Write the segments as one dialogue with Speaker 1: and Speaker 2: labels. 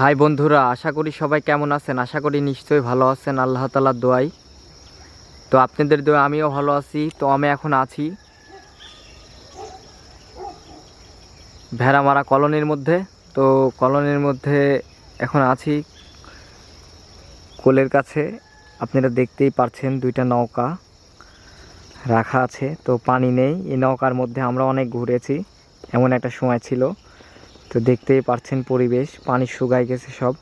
Speaker 1: High বন্ধুরা, আশা করি সবাই কেমন আছেন? আশা করি নিশ্চয়ই ভালো আছেন, আল্লাহ তালার দোয়াই তো আপনাদের দোয়া, আমিও ভালো আছি। তো আমি এখন আছি ভেড়ামারা কলোনির মধ্যে। তো কলোনির মধ্যে এখন আছি কোলের কাছে। আপনারা দেখতেই পারছেন দুইটা নৌকা রাখা আছে। তো পানি নেই। এই নৌকার মধ্যে আমরা অনেক ঘুরেছি। এমন একটা সময় ছিল। তো দেখতেই পারছেন পরিবেশ, পানি শুকাই গেছে সব।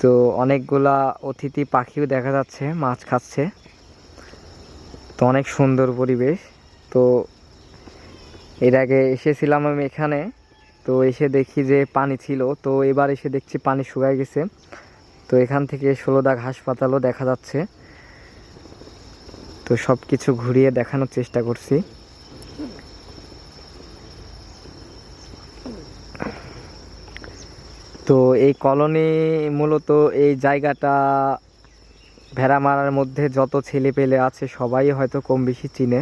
Speaker 1: তো অনেকগুলা অতিথি পাখিও দেখা যাচ্ছে, মাছ খাচ্ছে। তো অনেক সুন্দর পরিবেশ। তো এর আগে এসেছিলাম আমি এখানে, তো এসে দেখি যে পানি ছিল, তো এবার এসে দেখছি পানি শুকাই গেছে। তো এখান থেকে ষোলোদাগ হাসপাতালও দেখা যাচ্ছে। তো সব কিছু ঘুরিয়ে দেখানোর চেষ্টা করছি। তো এই কলোনি মূলত এই জায়গাটা ভেড়ামারার মধ্যে যত ছেলে পেলে আছে সবাই হয়তো কম বেশি চিনে।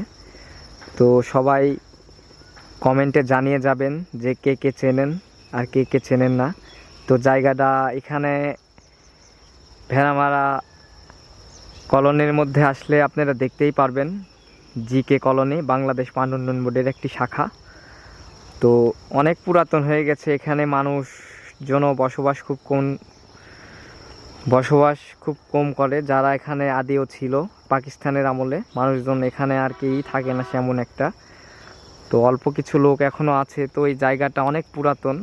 Speaker 1: তো সবাই কমেন্টে জানিয়ে যাবেন যে কে কে চেনেন আর কে কে চেনেন না। তো জায়গাটা এখানে ভেড়ামারা কলোনির মধ্যে আসলে আপনারা দেখতেই পারবেন। জি কে কলোনি, বাংলাদেশ উন্নয়ন বোর্ডের একটি শাখা। তো অনেক পুরাতন হয়ে গেছে। এখানে মানুষ জন বসবাস খুব কম, বসবাস খুব কম করে, যারা এখানে আদিও ছিল পাকিস্তানের আমলে। মানুষজন এখানে আর কি থাকে না, সেমন একটা। তো অল্প কিছু লোক এখনও আছে, তো এই জায়গাটা অনেক পুরাতন।